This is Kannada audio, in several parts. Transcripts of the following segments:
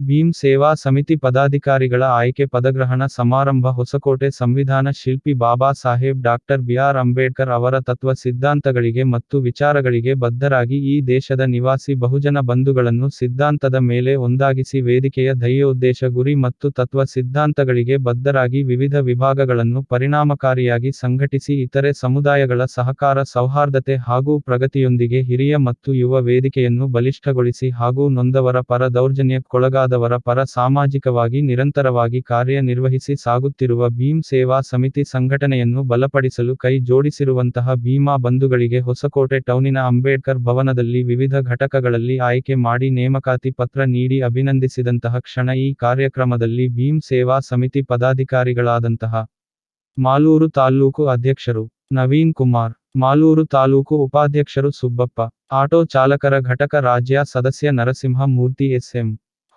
ಭೀಮ್ ಸೇವಾ ಸಮಿತಿ ಪದಾಧಿಕಾರಿಗಳ ಆಯ್ಕೆ ಪದಗ್ರಹಣ ಸಮಾರಂಭ ಹೊಸಕೋಟೆ ಸಂವಿಧಾನ ಶಿಲ್ಪಿ Baba Saheb doctor B R Ambedkar ಅವರ ತತ್ವ ಸಿದ್ಧಾಂತಗಳಿಗೆ ಮತ್ತು ವಿಚಾರಗಳಿಗೆ ಬದ್ಧರಾಗಿ ಈ ದೇಶದ ನಿವಾಸಿ ಬಹುಜನ ಬಂಧುಗಳನ್ನು ಸಿದ್ಧಾಂತದ ಮೇಲೆ ಒಂದಾಗಿಸಿ ವೇದಿಕೆಯ ಧ್ಯೇಯೋದ್ದೇಶ ಗುರಿ ಮತ್ತು ತತ್ವ ಸಿದ್ಧಾಂತಗಳಿಗೆ ಬದ್ಧರಾಗಿ ವಿವಿಧ ವಿಭಾಗಗಳನ್ನು ಪರಿಣಾಮಕಾರಿಯಾಗಿ ಸಂಘಟಿಸಿ ಇತರೆ ಸಮುದಾಯಗಳ ಸಹಕಾರ ಸೌಹಾರ್ದತೆ ಹಾಗೂ ಪ್ರಗತಿಯೊಂದಿಗೆ ಹಿರಿಯ ಮತ್ತು ಯುವ ವೇದಿಕೆಯನ್ನು ಬಲಿಷ್ಠಗೊಳಿಸಿ ಹಾಗೂ ನೊಂದವರ ಪರ ದೌರ್ಜನ್ಯಕ್ಕೊಳಗಾದವರ ಪರ ಸಾಮಾಜಿಕವಾಗಿ ನಿರಂತರವಾಗಿ ಕಾರ್ಯನಿರ್ವಹಿಸಿ ಸಾಗುತ್ತಿರುವ ಭೀಮ್ ಸೇವಾ ಸಮಿತಿ ಸಂಘಟನೆಯನ್ನು ಬಲಪಡಿಸಲು ಕೈ ಜೋಡಿಸಿರುವಂತಹ ಭೀಮಾ ಬಂಧುಗಳಿಗೆ ಹೊಸಕೋಟೆ ಟೌನಿನ ಅಂಬೇಡ್ಕರ್ ಭವನದಲ್ಲಿ ವಿವಿಧ ಘಟಕಗಳಲ್ಲಿ ಆಯ್ಕೆ ಮಾಡಿ ನೇಮಕಾತಿ ಪತ್ರ ನೀಡಿ ಅಭಿನಂದಿಸಿದಂತಹ ಕ್ಷಣ ಈ ಕಾರ್ಯಕ್ರಮದಲ್ಲಿ ಭೀಮ್ ಸೇವಾ ಸಮಿತಿ ಪದಾಧಿಕಾರಿಗಳಾದಂತಹ ಮಾಲೂರು ತಾಲ್ಲೂಕು ಅಧ್ಯಕ್ಷರು ನವೀನ್ ಕುಮಾರ್, ಮಾಲೂರು ತಾಲೂಕು ಉಪಾಧ್ಯಕ್ಷರು ಸುಬ್ಬಪ್ಪ, ಆಟೋ ಚಾಲಕರ ಘಟಕ ರಾಜ್ಯ ಸದಸ್ಯ ನರಸಿಂಹ ಮೂರ್ತಿ ಎಸ್ಎಂ.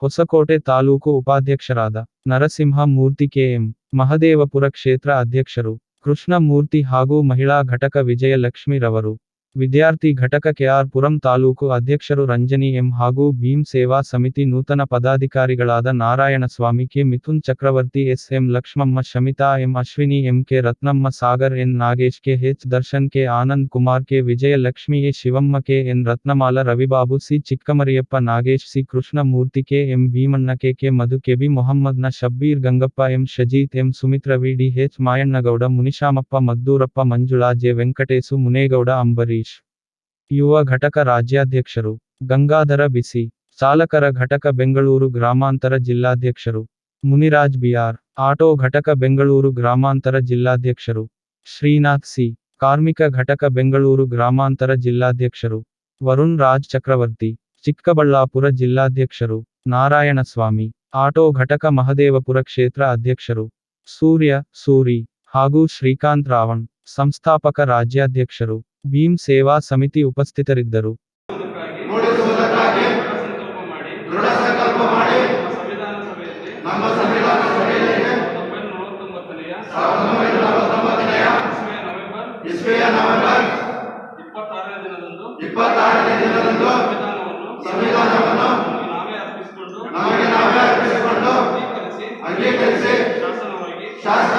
ಹೊಸಕೋಟೆ ತಾಲೂಕು ಉಪಾಧ್ಯಕ್ಷರಾದ ನರಸಿಂಹ ಮೂರ್ತಿ ಕೆಎಂ, ಮಹದೇವಪುರ ಕ್ಷೇತ್ರ ಅಧ್ಯಕ್ಷರು, ಕೃಷ್ಣಮೂರ್ತಿ ಹಾಗೂ ಮಹಿಳಾ ಘಟಕ ವಿಜಯಲಕ್ಷ್ಮಿ ರವರು ವಿದ್ಯಾರ್ಥಿ ಘಟಕ ಕೆಆರ್ ಪುರಂ ತಾಲೂಕು ಅಧ್ಯಕ್ಷರು ರಂಜನಿ ಎಂ ಹಾಗೂ ಭೀಮ್ ಸೇವಾ ಸಮಿತಿ ನೂತನ ಪದಾಧಿಕಾರಿಗಳಾದ Narayanaswamy K Mithun Chakravarthi S M Lakshmamma Shamitha M Ashwini M K Ratnamma Sagar N Nagesh K H Darshan K Anand Kumar K Vijayalakshmi A Shivamma K N Ratnamala Ravibabu C Chikkamariyappa Nagesh C Krishnamurthy K M Bheemanna K K Madhu K B ನ Shabbir Gangappa M Shajeeth M Sumitra V D H Mayannagowda Munishamappa Maddurappa Manjula J Venkatesh Munegowda Ambareesh ಯುವ ಘಟಕ ರಾಜ್ಯಾಧ್ಯಕ್ಷರು, ಗಂಗಾಧರ ಬಿಸಿ ಚಾಲಕರ ಘಟಕ ಬೆಂಗಳೂರು ಗ್ರಾಮಾಂತರ ಜಿಲ್ಲಾಧ್ಯಕ್ಷರು, ಮುನಿರಾಜ್ ಬಿಆರ್, ಆಟೋ ಘಟಕ ಬೆಂಗಳೂರು ಗ್ರಾಮಾಂತರ ಜಿಲ್ಲಾಧ್ಯಕ್ಷರು, ಶ್ರೀನಾಥ್ ಸಿ, ಕಾರ್ಮಿಕ ಘಟಕ ಬೆಂಗಳೂರು ಗ್ರಾಮಾಂತರ ಜಿಲ್ಲಾಧ್ಯಕ್ಷರು, ವರುಣ್ ರಾಜ್ ಚಕ್ರವರ್ತಿ, ಚಿಕ್ಕಬಳ್ಳಾಪುರ ಜಿಲ್ಲಾಧ್ಯಕ್ಷರು, ನಾರಾಯಣಸ್ವಾಮಿ, ಆಟೋ ಘಟಕ ಮಹದೇವಪುರ ಕ್ಷೇತ್ರ ಅಧ್ಯಕ್ಷರು, ಸೂರ್ಯ, ಸೂರಿ, ಹಾಗೂ ಶ್ರೀಕಾಂತ್ ರಾವಣ್. ಸಂಸ್ಥಾಪಕ ರಾಜ್ಯಾಧ್ಯಕ್ಷರು ಭೀಮ್ ಸೇವಾ ಸಮಿತಿ ಉಪಸ್ಥಿತರಿದ್ದರು. ಸಂಕಲ್ಪ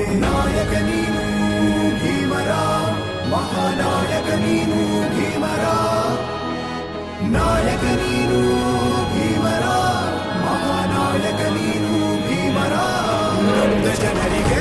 నాయక నీను భీమరా. నాయక నీను భీమరా మహానాయక నీను భీమరా. భక్త జనరిగే